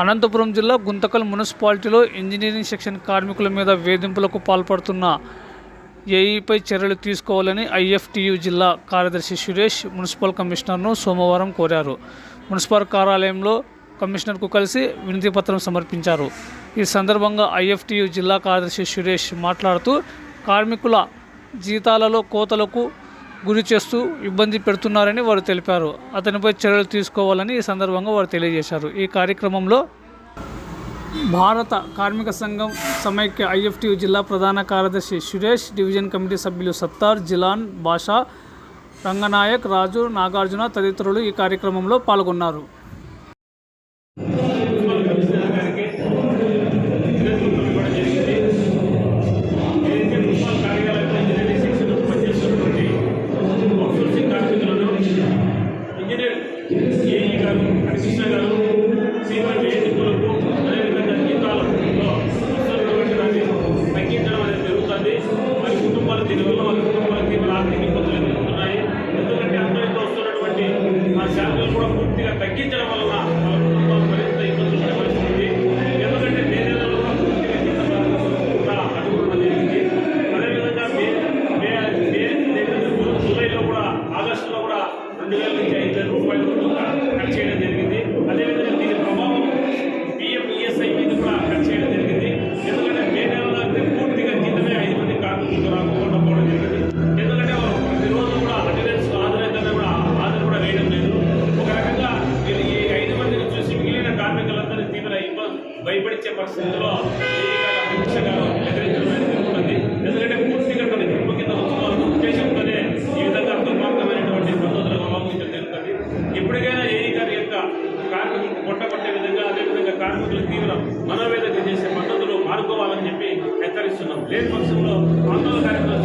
అనంతపురం జిల్లా గుంతకల్ మున్సిపాలిటీలో engineering section కార్మికుల మీద వేధింపులకు పాల్పడుతున్న ఏఈపై చర్యలు తీసుకోవాలని ఐఎఫ్టియు జిల్లా కార్యదర్శి సురేష్ మున్సిపల్ కమిషనర్ను సోమవారం కోరారు. మున్సిపల్ కార్యాలయంలో కమిషనర్కు కలిసి వినతిపత్రం సమర్పించారు. ఈ సందర్భంగా ఐఎఫ్టియు జిల్లా కార్యదర్శి సురేష్ మాట్లాడుతూ కార్మికుల జీతాలలో కోతలకు గురి చేస్తూ ఇబ్బంది పెడుతున్నారని వారు తెలిపారు. అతనిపై చర్యలు తీసుకోవాలని ఈ సందర్భంగా వారు తెలియజేశారు. ఈ కార్యక్రమంలో భారత కార్మిక సంఘం సమైక్య ఐఎఫ్టియు జిల్లా ప్రధాన కార్యదర్శి సురేష్ డివిజన్ కమిటీ సభ్యులు సత్తార్ జిలాన్ బాషా రంగనాయక్ రాజు నాగార్జున తదితరులు ఈ కార్యక్రమంలో పాల్గొన్నారు. ఏఈ గారు హరికృష్ణ గారు సీనియర్ వేదికలకు అదేవిధంగా జీతాలలో తగ్గించడం అనేది జరుగుతుంది మరి కుటుంబాలు దీనివల్ల వారి కుటుంబాలకు తీవ్ర ఆర్థిక ఇబ్బందులు ఎదుర్కొంటున్నాయి ఎందుకంటే అంతో వస్తున్నటువంటి ఆ శాలరీలు కూడా పూర్తిగా తగ్గించడం వల్ల వాళ్ళ కుటుంబాలు మరింత ఇబ్బందులు పడే ఎందుకంటే మే నెలలో కూడా పూర్తిగా కూడా అడుగుకోవడం జరిగింది అదేవిధంగా మే మే మే జూలైలో కూడా ఆగస్టులో కూడా రెండు వేల నుంచి భయపడిచ్చే పరిస్థితుల్లో ఈ అధ్యక్ష గారు జరుగుతుంది ఎందుకంటే పూర్తిగా తన గ్రూప్ కింద ఉంచుకోవాలన్న ఉద్దేశంతోనే ఈ విధంగా దుర్మార్గమైనటువంటి పద్ధతులను అవలంబించడం జరుగుతుంది ఇప్పటికైనా ఏఈ గారి యొక్క కార్మికులకు కొట్టబట్టే విధంగా అదేవిధంగా కార్మికులు తీవ్ర మనోవేదన చేసే పద్ధతులు మారుకోవాలని చెప్పి హెచ్చరిస్తున్నాం. లేని పక్షంలో ఆందోళన కార్యక్రమం